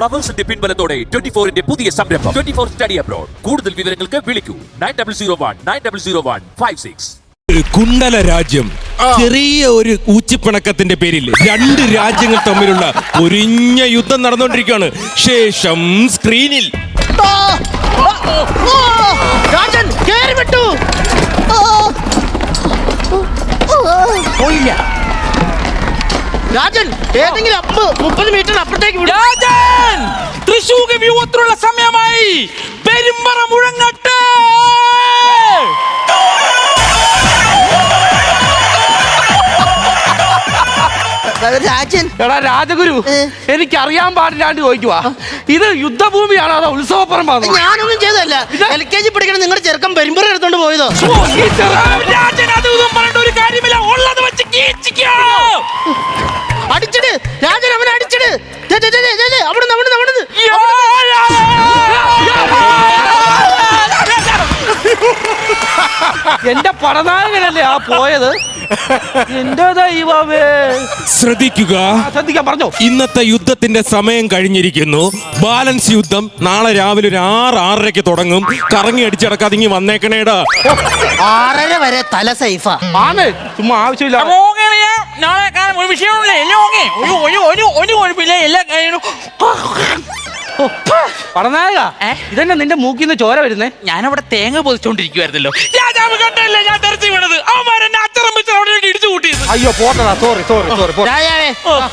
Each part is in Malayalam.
ഫ്ലവേഴ്സിന്റെ പിൻബലത്തോടെ ട്വന്റി ഫോറിന്റെ പുതിയ സംരംഭം. ട്വന്റി ഫോർ സ്റ്റഡി അബ്രോഡ് കൂടുതൽ വിവരങ്ങൾക്ക് വിളിക്കൂ. Nine double zero one nine double zero one five six Kundala രാജ്യം. ചെറിയ ഒരു ഊച്ചിപ്പിണക്കത്തിന്റെ പേരിൽ രണ്ട് രാജ്യങ്ങൾ തമ്മിലുള്ള ഒരിഞ്ഞ യുദ്ധം നടന്നുകൊണ്ടിരിക്കുകയാണ്. ശേഷം സ്ക്രീനിൽ രാജൻ കേറി വിട്ടു. പോയില്ല. രാജൻ ഏതെങ്കിലും അപ്പ് മുപ്പത് മീറ്റർ അപ്പുറത്തേക്ക് രാജൻ തൃശൂർ വ്യൂഹത്തിലുള്ള സമയമായി പെരുമ്പറ മുഴങ്ങട്ടെ. രാജൻ. എടാ രാജഗുരു എനിക്ക് അറിയാൻ പാടില്ലാണ്ട് ചോദിക്കുവാ. ഇത് യുദ്ധഭൂമിയാണോ അതോ ഉത്സവപ്പുറം ഞാനൊന്നും ചെയ്തല്ല എൽ കെ ജി പഠിക്കണം നിങ്ങളുടെ ചെറുക്കൻ പെരുമ്പറ എടുത്തോണ്ട് പോയതോ? രാജൻ അത് പറഞ്ഞിട്ട് ഒരു കാര്യമില്ല. ഉള്ളത് വെച്ച് കീച്ചിക്കോ. അടിച്ചിട്. രാജൻ അവനെ അടിച്ചിട്. അവിടുന്ന് അവിടുന്ന് അവിടുന്ന്. എന്റെ പടനായകനല്ലേ ആ പോയത്? എന്റെ ദൈവമേ ശ്രദ്ധിക്കുക. ആ, ശ്രദ്ധിക്കാൻ പറഞ്ഞോ. ഇന്നത്തെ യുദ്ധത്തിന്റെ സമയം കഴിഞ്ഞിരിക്കുന്നു. ബാലൻസ് യുദ്ധം നാളെ രാവിലെ ഒരു ആറ് ആറരയ്ക്ക് തുടങ്ങും. കറങ്ങി അടിച്ചടക്കാതെ ഇങ്ങി വന്നേക്കണേടാ. ആറര വരെ തല സൈഫാ. ആണ് ചുമ്മാ ആവശ്യമില്ല മോങ്ങണിയ നാളെ കാലം ഒരു വിഷയമില്ല എല്ലാം ഓങ്ങേ. ഒരു ഒരു ഒരു ഒരു കുഴപ്പമില്ല. എല്ലാ കാര്യങ്ങളും. പടനായക? ഇതന്നെ നിന്റെ മൂക്കിൽ നിന്ന് ചോര വരുന്നേ? ഞാനവിടെ തേങ്ങ പൊതിച്ചോണ്ടിരിക്കുവായിരുന്നല്ലോ. രാജാവ് കണ്ടല്ലേ ഞാൻ തെരച്ചു വീണത്. അവന്മാരെന്നെ വെച്ച് അവിടെ ഇടിച്ചു കൂട്ടിയത്. അയ്യോ പോട്ടടാ സോറി സോറി സോറി രാജാവേ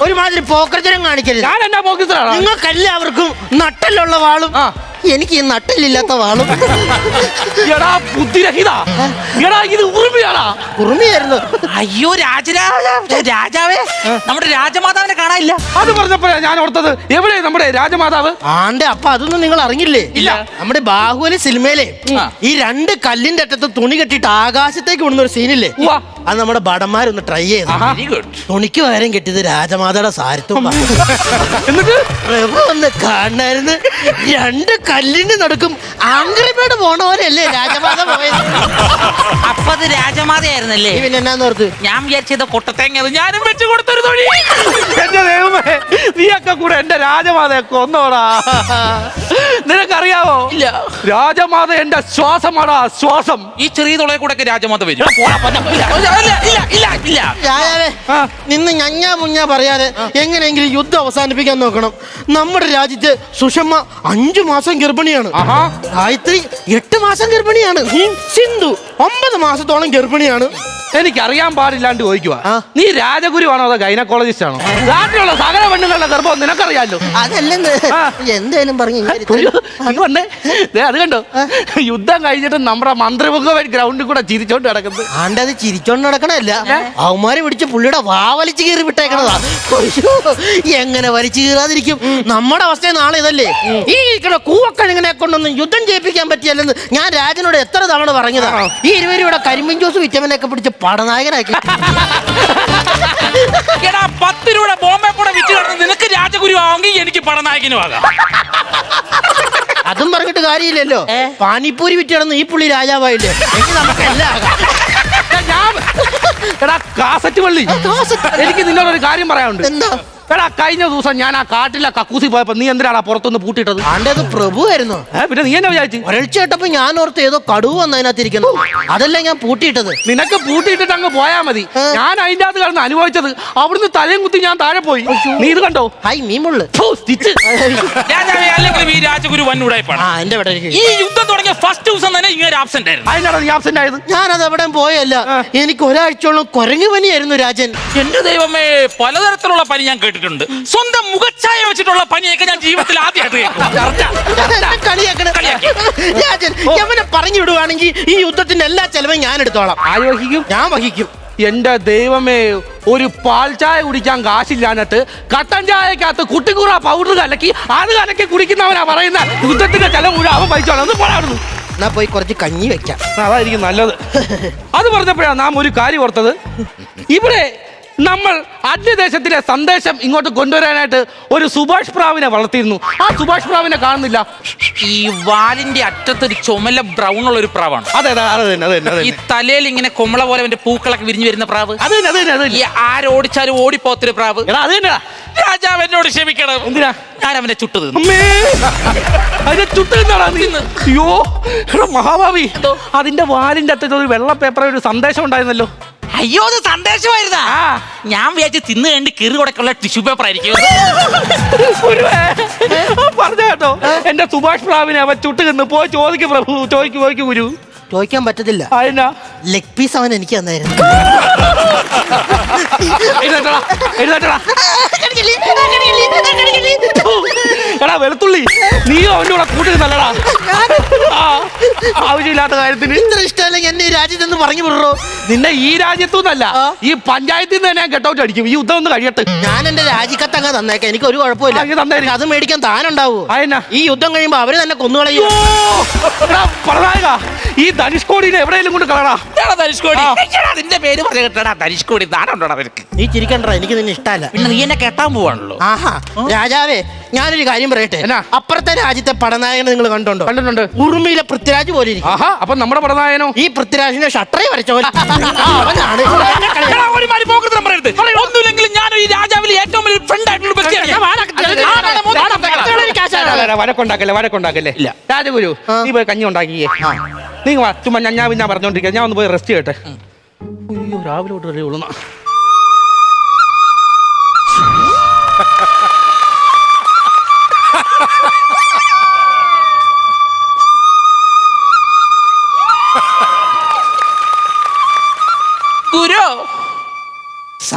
ഒരുമാതിരി പോക്കർജനം കാണിക്കരുത്. ഞാൻ എന്നാ പോക്കിത്തരാണ് നിങ്ങൾക്കെല്ലാവർക്കും നട്ടലുള്ള വാളും ആ. എനിക്ക് ഈ നട്ടലില്ലാത്ത വാളും. എടാ ബുദ്ധിരഹിത. എടാ ഇത് ഉറുമിയാടാ. ഉറുമിയായിരുന്നു. അയ്യോ രാജരാജ രാജാവേ. നമ്മുടെ രാജമാതാവിനെ കാണാനില്ല. അത് പറഞ്ഞപ്പോഴാ ഞാൻ ഓർത്തത് എവിടെ നമ്മുടെ രാജമാതാവ്? ആണ്ടെ അപ്പൊ അതൊന്നും നിങ്ങൾ അറിഞ്ഞില്ലേ? ഇല്ല. നമ്മുടെ ബാഹുബലി സിനിമയിലെ ഈ രണ്ട് കല്ലിന്റെ അറ്റത്ത് തുണി കെട്ടിട്ട് ആകാശത്തേക്ക് വിടുന്ന ഒരു സീനില്ലേ. അത് നമ്മുടെ ഭടന്മാരൊന്ന് ട്രൈ ചെയ്ത്. വെരി ഗുഡ് തുണിക്ക് പകരം കെട്ടിയത് രാജമാതയുടെ സാരത്വം എന്നിട്ട്? പ്രഭു ഒന്ന് കാണായിരുന്നു. രണ്ട് കല്ലിന് നടക്കും ആംഗ്രിമേട് പോണ പോലെയല്ലേ രാജമാത പോയത്? അപ്പൊ അത് രാജമാതയായിരുന്നല്ലേ? പിന്നെ എന്നാന്ന് ഓർത്ത്? ഞാൻ വിചാരിച്ചത് കൊട്ടത്തേങ്ങ അത് ഞാനും വെച്ച് കൊടുത്തൊരു തൊഴി എന്റെ ദൈവമേ നീ നീയൊക്കെ കൂടെ എന്റെ രാജമാതയെ കൊന്നോടാ നിനക്കറിയാവോ? ഇല്ല. രാജമാത എന്റെ ശ്വാസമാടാ ശ്വാസം. ഈ ചെറിയ തുളയെ കൂടെ ഒക്കെ രാജമാത വരും. രാജാവേ. നിന്ന് ഞഞ്ഞാ മുഞ്ഞാ പറയാതെ എങ്ങനെയെങ്കിലും യുദ്ധം അവസാനിപ്പിക്കാൻ നോക്കണം നമ്മുടെ രാജ്യത്ത് സുഷമ്മ അഞ്ചു മാസം ഗർഭിണിയാണ്. ഗായത്രി എട്ട് മാസം ഗർഭിണിയാണ്. സിന്ധു ഒമ്പത് മാസത്തോളം ഗർഭിണിയാണ്. എനിക്ക് അറിയാൻ പാടില്ലാണ്ട് ചോദിക്കുക നീ രാജഗുരു ആണോ അതോ ഗൈനക്കോളജിസ്റ്റ് ആണോ നാട്ടിലുള്ള സകല പെണ്ണുങ്ങളുടെ ഗർഭം നിനക്കറിയാലോ. അതല്ലെന്ന്. എന്തേലും പറഞ്ഞു അത് കണ്ടോ? യുദ്ധം കഴിഞ്ഞിട്ട് നമ്മുടെ മന്ത്രിമുഖ ഗ്രൗണ്ടിൽ കൂടെ ചിരിച്ചോണ്ട് കിടക്കുന്നത് അത് ചിരിച്ചോണ്ട് നടക്കണല്ല അവന്മാരെ പിടിച്ച് പുള്ളിയുടെ വാവലിച്ച് കീറി വിട്ടേക്കണതാ. അയ്യോ, എങ്ങനെ വലിച്ചു കീറാതിരിക്കും? നമ്മുടെ അവസ്ഥ നാളെ ഇതല്ലേ? ഈ ഇരിക്കണ കൂവക്കഴുങ്ങനെ കൊണ്ടൊന്നും യുദ്ധം ചെയ്യിപ്പിക്കാൻ പറ്റിയല്ലെന്ന് ഞാൻ രാജനോട് എത്ര തവണ പറഞ്ഞതാ. ഈ ഇരുവരും ഇവിടെ കരിമ്പിൻ ജ്യൂസ് വിറ്റമിനൊക്കെ പിടിച്ച് പടനായകനാക്കി. എടാ പത്ത് രൂപ ബോംബെ കൂടെ വിറ്റ് കിടന്ന് നിനക്ക് രാജഗുരു ആവുമെങ്കിൽ എനിക്ക് പടനായകനും ആകാം. അതും പറഞ്ഞിട്ട് കാര്യമില്ലല്ലോ. പാനിപ്പൂരി വിറ്റ് കിടന്ന് ഈ പുള്ളി രാജാവായില്ലേ? എനിക്ക് നമുക്ക് എല്ലാം ആകാം. എടാ കാസറ്റ് പള്ളി. എനിക്ക് നിന്നോടൊരു കാര്യം പറയാനുണ്ട്. എന്താ? എടാ കഴിഞ്ഞ ദിവസം ഞാൻ ആ കാട്ടിലെ കക്കൂസി പോയപ്പോ നീ എന്തിനാണ് പുറത്തുനിന്ന് പൂട്ടിയിട്ടത്? ആണ്ടേത് പ്രഭുവായിരുന്നു. ഏ, പിന്നെ നീ എന്നെ വിചാരിച്ചു? ഒരൾച്ച കേട്ടപ്പോ ഞാൻ ഓർത്ത് ഏതോ കടുവ് വന്നതിനകത്തിരിക്കുന്നു. അതല്ല ഞാൻ പൂട്ടിയിട്ടത്? നിനക്ക് പൂട്ടിയിട്ടിട്ട് അങ്ങ് പോയാ മതി. ഏ. ഞാൻ അതിന്റെ അകത്ത് കിടന്ന് അനുഭവിച്ചത് അവിടുന്ന് തലയും കുത്തി ഞാൻ താഴെ പോയി. നീ ഇത് കണ്ടോ? ഹൈ മീമുള്ളു ഫു, സ്റ്റിച്ച്. രാജാവേ അല്ലെങ്കിലും ഈ രാജഗുരു വൻ ഉടായ്പാണ് ആ എന്റെ ഇവിടെ ഈ യുദ്ധം തുടങ്ങിയ ഫസ്റ്റ് ദിവസം തന്നെ ഇങ്ങനെ ആബ്സെന്റ് ആയിരുന്നു. അതിനാണ് നീ ആബ്സെന്റ് ആയത്? ഞാനത് എവിടെ പോയല്ല. എനിക്ക് ഒരാഴ്ചയോളം കുരങ്ങു പനിയായിരുന്നു രാജൻ. എന്റെ ദൈവമേ പലതരത്തിലുള്ള പനി ഞാൻ കേട്ടിട്ടുണ്ട്. സ്വന്തം മുഖച്ഛായ വെച്ചിട്ടുള്ള പനിയൊക്കെ ഞാൻ ജീവിതത്തിൽ ആദ്യമായിട്ട് പറഞ്ഞു വിടുവാണെങ്കിൽ ഈ യുദ്ധത്തിന്റെ എല്ലാ ചെലവും ഞാൻ എടുത്തോളാം. ആലോചിക്കും ഞാൻ വഹിക്കും. എന്റെ ദൈവമേ ഒരു പാൽ ചായ കുടിക്കാൻ കാശില്ലാഞ്ഞിട്ട് കട്ടൻ ചായക്കകത്ത് കുട്ടിക്കുറ പൗഡർ കലക്കി അത് കലക്കി കുടിക്കുന്നവനാ പറയുന്ന യുദ്ധത്തിന്റെ ചെലവ് മുഴുവൻ അവൻ പൈസ പോരാടുന്നു എന്നാ പോയി കുറച്ച് കഞ്ഞി വെക്കാം. അതായിരിക്കും നല്ലത്. അത് പറഞ്ഞപ്പോഴാണ് നാം ഒരു കാര്യം ഓർത്തത്. ഇവിടെ നമ്മൾ അന്യദേശത്തിലെ സന്ദേശം ഇങ്ങോട്ട് കൊണ്ടുവരാനായിട്ട് ഒരു സുഭാഷ് പ്രാവിനെ വളർത്തിയിരുന്നു. ആ സുഭാഷ് പ്രാവിനെ കാണുന്നില്ല. ഈ വാലിന്റെ അറ്റത്ത് ഒരു ചുമല ബ്രൗൺ ഉള്ള ഒരു പ്രാവാണ്. അതെ അതെ അത് തന്നെ അത് തന്നെ അത് ഈ തന്നെ. തലയിൽ ഇങ്ങനെ കുമള പോലെ അവന്റെ പൂക്കളൊക്കെ വിരിഞ്ഞു വരുന്ന പ്രാവ്. അത് തന്നെ അത് തന്നെ അത് ഈ ആരോടിച്ചാലും ഓടിപ്പോത്തൊരു പ്രാവ്. എടാ അത് തന്നെ രാജാവ് എന്നോട് ക്ഷമിക്കണം. എന്തിനാ? ഞാൻ അവനെ ചുട്ടു തിന്നു. അമ്മേ. അതിന്റെ ചുട്ട് നിന്നാടാ നീ. അയ്യോ എടാ മഹാഭാവി. അതിന്റെ വാലിന്റെ അറ്റത്ത് ഒരു വെള്ള പേപ്പറിൽ ഒരു സന്ദേശം ഉണ്ടായിരുന്നല്ലോ. അയ്യോ അത് സന്ദേശമായിരുന്നാ. ഞാൻ വിചാരിച്ച് തിന്നു കണ്ട് കീറി കൊടുക്കുള്ള ടിഷ്യൂ പേപ്പർ ആയിരിക്കും. പറഞ്ഞ കേട്ടോ. എന്റെ സുഭാഷ് പ്രാവിനെ അവൻ ചുട്ട് നിന്ന് പോയി ചോദിക്കും പ്രഭു ചോദിക്കും ചോദിക്കും ഗുരു. ചോദിക്കാൻ പറ്റത്തില്ല. അതിനാ ലെഗ് പീസ് അവൻ എനിക്ക് തന്നായിരുന്നു. എഴുന്നേറ്റടാ എഴുന്നേറ്റടാ. എടാ വെളുത്തുള്ളി നീയോ അവന്റെ കൂടെ കൂട്ടിട്ട് നല്ലടാ ആവശ്യമില്ലാത്ത കാര്യത്തിന്. ഇത്ര ഇഷ്ടമല്ലെങ്കിൽ എന്നെ ഈ രാജ്യത്ത് നിന്ന് പറഞ്ഞു വിടറോ? നിന്നെ ഈ രാജ്യത്തു നിന്നല്ല ഈ പഞ്ചായത്തിൽ നിന്ന് തന്നെ ഞാൻ ഗെട്ടൗട്ട് അടിക്കും. ഈ യുദ്ധം ഒന്ന് കഴിയട്ടെ. ഞാൻ എന്റെ രാജിക്കത്ത് അങ്ങ് തന്നേക്കാം. എനിക്ക് ഒരു കുഴപ്പമില്ല. അത് മേടിക്കാൻ താനുണ്ടാവൂ? അതെന്നാ? ഈ യുദ്ധം കഴിയുമ്പോ അവർ തന്നെ കൊന്നുകളയോ. ഈ ധനുഷ്കോടിനെ എവിടെയെങ്കിലും കൊണ്ട് കളടാ ധനുഷ്കോടി? എടാ, നിന്റെ പേര് പറഞ്ഞു കേട്ടടാ ധനുഷ്കോടി നീ ചിരിക്കണ്ട എനിക്ക് നിന്നെ ഇഷ്ടമല്ല. പിന്നെ നീ എന്നെ കെട്ടാൻ പോവാണല്ലോ. ആഹാ രാജാവേ ഞാനൊരു കാര്യം പറയട്ടെ? എന്നാ? അപ്പുറത്തെ രാജ്യത്തെ പടനായകനെ നിങ്ങൾ കണ്ടോണ്ടോ കണ്ടിട്ടുണ്ട്. ഉറുമിയിലെ പൃഥ്വിരാജ് പോലെ ഇരിക്കും. ആഹാ അപ്പൊ നമ്മുടെ പടനായനോ ഈ പൃഥ്വിരാജിനെ ഷട്ടറേ വരച്ച പോലെ. ആ, അവനാണ്. എന്നെ എടാ, പറയരുത് ഒന്നുമില്ലെങ്കിലും ഞാൻ ഈ രാജാവിലെ ഏറ്റവും വലിയ ഫ്രണ്ട് ആയിട്ടുള്ള വ്യക്തിയാണ് ഞാൻ. ആരാണ് മൂത്ത കത്തുകളെ എനിക്ക് ആശാനാണ്. അല്ല, അല്ല, വഴക്കുണ്ടാക്കല്ലേ വഴക്കുണ്ടാക്കല്ലേ ഇല്ല. രാജഗുരു നീ പോയി കഞ്ഞി ഉണ്ടാക്കിയേ. നീ വാ ചുമ്മാ ഞാൻ ഞാൻ പറഞ്ഞോണ്ടിരിക്കുക ഞാൻ ഒന്ന് പോയി റെസ്റ്റ് ചെയ്യട്ടെ. അയ്യോ രാവിലെ തൊട്ട് ഉള്ളുന്ന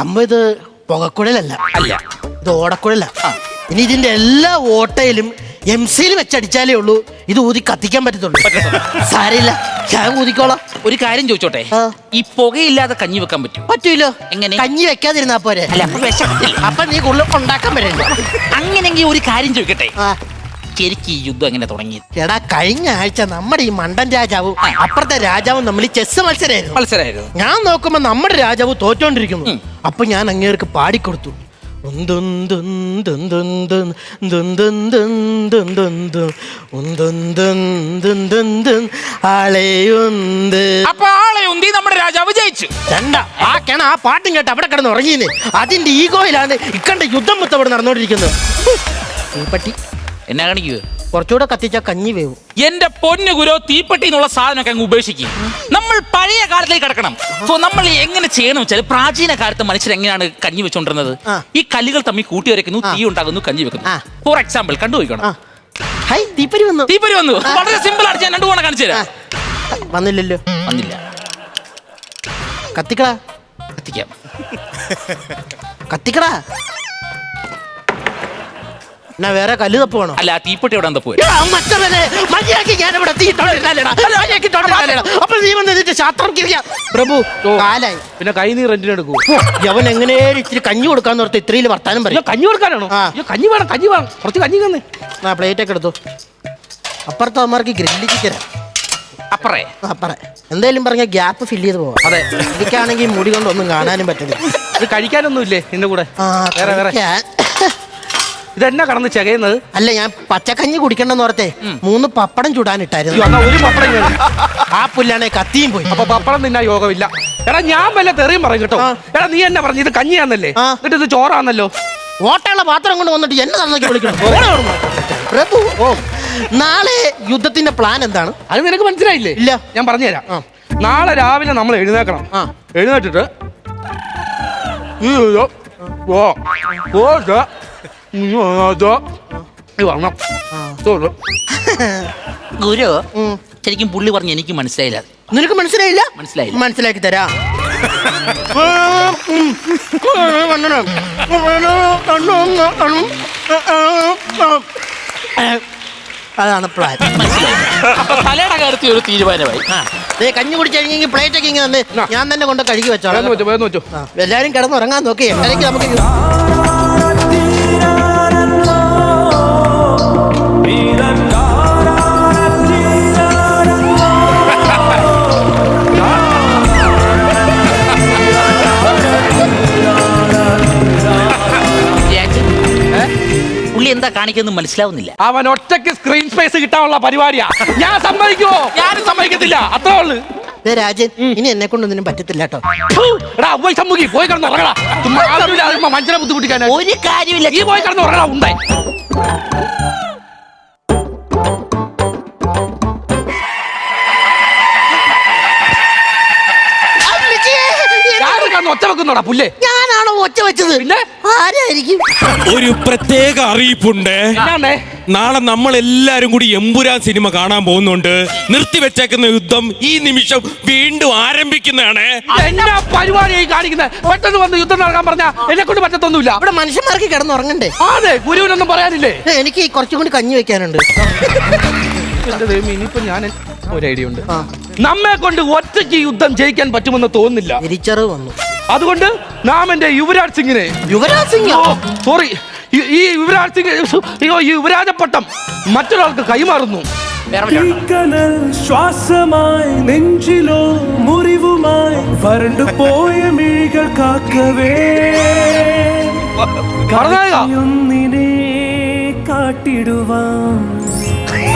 സംഭവം ഇത് പുകക്കുഴലല്ല. അല്ല. ഇത് ഓടക്കുഴല. ഇനി ഇതിന്റെ എല്ലാ ഓട്ടയിലും എം സിയിൽ വെച്ചടിച്ചാലേ ഉള്ളൂ. ഇത് ഊതി കത്തിക്കാൻ പറ്റത്തുള്ളൂ. സാരില്ല ഞാൻ ഊതിക്കോളാം. ഒരു കാര്യം ചോദിച്ചോട്ടെ? ആ. ഈ പുകയില്ലാതെ കഞ്ഞി വെക്കാൻ പറ്റും പറ്റൂലോ. എങ്ങനെ? കഞ്ഞി വെക്കാതിരുന്നാ പോരെ. അല്ല അപ്പൊ വിശക്കത്തില്ല. അപ്പൊ നീ ഉള്ള ഉണ്ടാക്കാൻ പറ്റില്ല അങ്ങനെങ്കിൽ ഒരു കാര്യം ചോദിക്കട്ടെ? ആ. ശരിക്കും ഈ യുദ്ധം എങ്ങനെ തുടങ്ങി എടാ കഴിഞ്ഞ ആഴ്ച നമ്മുടെ ഈ മണ്ടൻ രാജാവും അപ്പുറത്തെ രാജാവും തമ്മിൽ ചെസ് മത്സരമായിരുന്നു മത്സരമായിരുന്നു ഞാൻ നോക്കുമ്പോ നമ്മുടെ രാജാവ് തോറ്റോണ്ടിരിക്കുന്നു അപ്പൊ ഞാൻ അങ്ങേർക്ക് പാടിക്കൊടുത്തു ആളെയുന്ത് അപ്പൊ ആളെ ഉന്തി നമ്മുടെ രാജാവ് ജയിച്ചു രണ്ട ആ കിണ ആ പാട്ടും കേട്ട് അവിടെ കിടന്ന് ഉറങ്ങിയില്ലേ അതിന്റെ ഈഗോയിലാണ് ഇക്കണ്ട യുദ്ധം മൊത്തം അവിടെ നടന്നുകൊണ്ടിരിക്കുന്നത് തീപ്പട്ടി എന്നെ കാണിക്കുക കുറച്ചുകൂടെ കത്തിച്ച കഞ്ഞി വേവും. എന്റെ പൊന്നു ഗുരു തീപ്പെട്ടി എന്നുള്ള സാധനമൊക്കെ അങ്ങ് ഉപേക്ഷിക്കും. നമ്മൾ പഴയ കാലത്തേക്ക് കിടക്കണം. സോ നമ്മൾ എങ്ങനെ ചെയ്യണം വെച്ചാൽ പ്രാചീന കാലത്ത് മനുഷ്യർ എങ്ങനെയാണ് കഞ്ഞി വെച്ചോണ്ടിരുന്നത്? ആ. ഈ കല്ലുകൾ തമ്മിൽ കൂട്ടി വരയ്ക്കുന്നു തീ ഉണ്ടാകുന്നു കഞ്ഞി വെക്കുന്നു. ആ. ഫോർ എക്സാമ്പിൾ ആ. കണ്ടുപോയിക്കണം ഹൈ തീപ്പരി വന്നു. തീപ്പരി വന്നു. വളരെ സിമ്പിൾ ആണ് ഞാൻ രണ്ടു കോണം കാണിച്ചു തരാം. വന്നില്ലല്ലോ. വന്നില്ല. കത്തിക്കടാ. കത്തിക്കാം. കത്തിക്കടാ. എന്നാ വേറെ കല്ല് തപ്പ് വേണോ? അല്ല ആ തീപ്പെട്ടി എവിടെ കിറിയാ. പ്രഭു കാലായി. പിന്നെ കൈ നീ റെന്റിന് എടുക്കൂ. യവൻ എങ്ങനെയും ഇത്തിരി കഞ്ഞി കൊടുക്കാന്ന് ഓർത്ത് ഇത്രയിൽ വർത്താനം പറയും. കഞ്ഞി കൊടുക്കാനാണോ? ആ. അയ്യോ കഞ്ഞി വേണം കഞ്ഞി വേണം. കുറച്ച് കഞ്ഞി തന്നെ. ആ പ്ലേറ്റ് ഒക്കെ എടുത്തു. അപ്പുറത്തെ അമ്മമാർക്ക് ഗ്രില്ല് തരാം അപ്പറേ. അപ്പറ. എന്തായാലും പറഞ്ഞ ഗ്യാപ്പ് ഫില്ല് ചെയ്ത് പോവാം. അതെ. എനിക്കാണെങ്കിൽ മുടി കൊണ്ടൊന്നും കാണാനും പറ്റില്ല ഇത് കഴിക്കാനൊന്നും ഇല്ലേ നിന്റെ കൂടെ? ആ, വേറെ വേറെ. കഴിക്കാൻ. ഇതെന്നാ കടന്ന് ചെകയുന്നത്? അല്ല ഞാൻ പച്ചക്കഞ്ഞി കുടിക്കണ്ടെന്ന് ഓർത്തെ. മൂന്ന് പപ്പടം ചുടാനിട്ടായിരുന്നു. എന്നാ ഒരു പപ്പടം. ആ പുല്ലാണെ കത്തിയും പോയി. അപ്പൊ പപ്പടം നിന്നാ യോഗമില്ല. എടാ ഞാൻ വല്ല തെറിയും പറയും കേട്ടോ. എടാ നീ എന്നെ പറഞ്ഞു ഇത് കഞ്ഞിയാന്നല്ലേ? ആ. എന്നിട്ട് ഇത് ചോറാന്നല്ലോ. ഓട്ടയുള്ള പാത്രം കൊണ്ട് വന്നിട്ട് എന്നെ തന്നെ വിളിക്കണം. പ്രഭു ഓ. നാളെ യുദ്ധത്തിന്റെ പ്ലാൻ എന്താണ്? അത് നിനക്ക് മനസ്സിലായില്ലേ? ഇല്ല. ഞാൻ പറഞ്ഞുതരാം. ആ. നാളെ രാവിലെ നമ്മൾ എഴുന്നേക്കണം ആ. എഴുന്നേറ്റിട്ട് ഈ ഒരു ഓ. ഓ ദ ഗുരു ശരിക്കും പുള്ളി പറഞ്ഞു എനിക്ക് മനസ്സിലായില്ല നിനക്ക് മനസ്സിലായില്ല? മനസ്സിലായില്ല. മനസ്സിലാക്കി തരാ. അതാണ് പ്ലാൻ തലയുടെ കാര്യത്തിൽ ഒരു തീരുമാനമായി. കഞ്ഞി കുടിച്ച് കഴിഞ്ഞെങ്കിൽ പ്ലേറ്റ് ഒക്കെ ഇങ്ങനെ ഞാൻ തന്നെ കൊണ്ട് കഴുകി വെച്ചോളാം എല്ലാരും കിടന്നുറങ്ങാൻ നോക്കി എട്ടരയ്ക്ക് നമുക്ക് പുള്ളി എന്താ കാണിക്കുന്നത് മനസ്സിലാവുന്നില്ല. അവൻ ഒറ്റയ്ക്ക് സ്ക്രീൻ സ്പേസ് കിട്ടാനുള്ള പരിപാടിയാ. ഞാൻ സമ്മതിക്കുമോ ഞാനും സമ്മതിക്കത്തില്ല. അത്രേ ഉള്ളു. ദേ രാജൻ ഇനി എന്നെ കൊണ്ടൊന്നിനും പറ്റത്തില്ല കേട്ടോ. എടാ പോയി കിടന്ന് ഉറങ്ങടാ. ചുമ്മാ മനുഷ്യനെ ഒരു കാര്യമില്ല. പോയി കിടന്ന് ഉറങ്ങടാ ഉണ്ടായി അമ്മച്ചിയേ, എന്നെ- ഞാൻ കിടന്ന് ഒച്ച വെക്കുന്നോടാ പുല്ലേ? ഒച്ച വെച്ചത്. പിന്നെ? ആരായിരിക്കും? ഒരു പ്രത്യേക അറിയിപ്പുണ്ട്. നാളെ നമ്മൾ എല്ലാരും കൂടി എമ്പുരാൻ സിനിമ കാണാൻ പോകുന്നുണ്ട്. നിർത്തിവെച്ചേക്കുന്ന യുദ്ധം ഈ നിമിഷം വീണ്ടും ആരംഭിക്കുന്നതാണ്. എന്നാ പരിപാടിയായി കാണിക്കുന്നത് പെട്ടെന്ന് വന്ന് യുദ്ധം നടക്കാൻ പറഞ്ഞാ എന്നെ കൊണ്ട് പറ്റത്തൊന്നുമില്ല. ഇവിടെ മനുഷ്യന്മാർക്ക് കിടന്നുറങ്ങണ്ടേ? അതെ ഗുരുവിനൊന്നും പറയാനില്ലേ? എനിക്ക് കുറച്ചും കൂടി കഞ്ഞി വെക്കാനുണ്ട്. എന്റെ ദൈവം ഇനിയിപ്പോ ഞാൻ ഒരു ഐഡിയ ഉണ്ട്. നമ്മെ കൊണ്ട് ഒറ്റയ്ക്ക് യുദ്ധം ജയിക്കാൻ പറ്റുമെന്ന് തോന്നുന്നില്ല. തിരിച്ചറിവ് വന്നു. അതുകൊണ്ട് നാം എന്റെ യുവരാജ് സിംഗിനെ യുവരാജ് സിംഗ് സോറി ഈ യുവരാജ് സിംഗ് അയ്യോ ഈ യുവരാജ പട്ടം മറ്റൊരാൾക്ക് കൈമാറുന്നു. തീക്കനൽ ശ്വാസമായി നെഞ്ചിലോ മുറിവുമായി വരണ്ടു പോയ മിഴികൾ കാക്കവേ. ഒന്നിനെ കാട്ടിടുവാൻ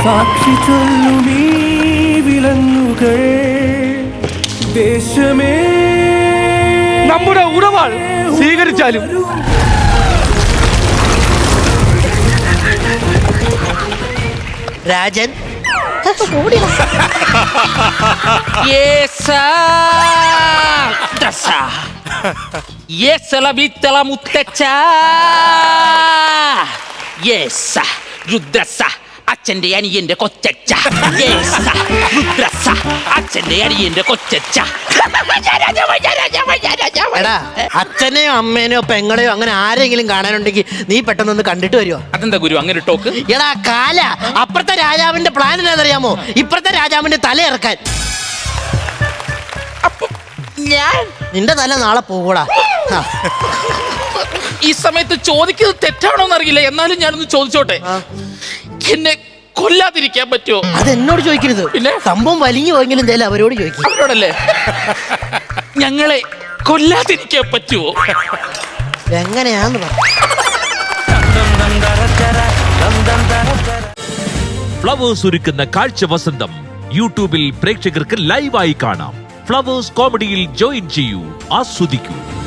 സാക്ഷി ചൊല്ലുമീ വിലങ്ങുകൾ. ദേശമേ നമ്മുടെ ഉടവാൾ സ്വീകരിച്ചാലും. രാജൻ. ഓടിടാ. അച്ഛന്റെ അനിയന്റെ കൊച്ചച്ച അച്ഛന്റെ അനിയന്റെ കൊച്ചച്ച എടാ അച്ഛനെയോ അമ്മേനെയോ പെങ്ങളെയോ അങ്ങനെ ആരെങ്കിലും കാണാനുണ്ടെങ്കിൽ നീ പെട്ടെന്ന് കണ്ടിട്ട് വരുമോ അതെന്താ ഗുരു അങ്ങനെ ടോക്ക് എടാ കാല. അപ്പുറത്തെ രാജാവിന്റെ പ്ലാൻ എന്താണെന്നറിയാമോ? ഇപ്പുറത്തെ രാജാവിന്റെ തല ഇറക്കാൻ. ഞാൻ നിന്റെ തല നാളെ പോകൂടാ ഈ സമയത്ത് ചോദിക്കുന്നത് തെറ്റാണോ എന്നറിയില്ല എന്നാലും ഞാനൊന്ന് ചോദിച്ചോട്ടെ. എന്നെ കൊല്ലാതിരിക്കാൻ പറ്റുമോ? അത് എന്നോട് ചോദിക്കരുത്. പിന്നെ? സംഭവം വലിഞ്ഞു പോയെങ്കിലും എന്തായാലും അവരോട് ചോദിക്കും. അവരോടല്ലേ? ഞങ്ങളെ കൊല്ലാതിരിക്കാൻ പറ്റുമോ? എങ്ങനെയാന്ന് പറ. ഫ്ലവേഴ്സ് ഒരുക്കുന്ന കാഴ്ച വസന്തം. യൂട്യൂബിൽ പ്രേക്ഷകർക്ക് ലൈവായി കാണാം. ഫ്ലവേഴ്സ് കോമഡിയിൽ ജോയിൻ ചെയ്യൂ ആസ്വദിക്കൂ.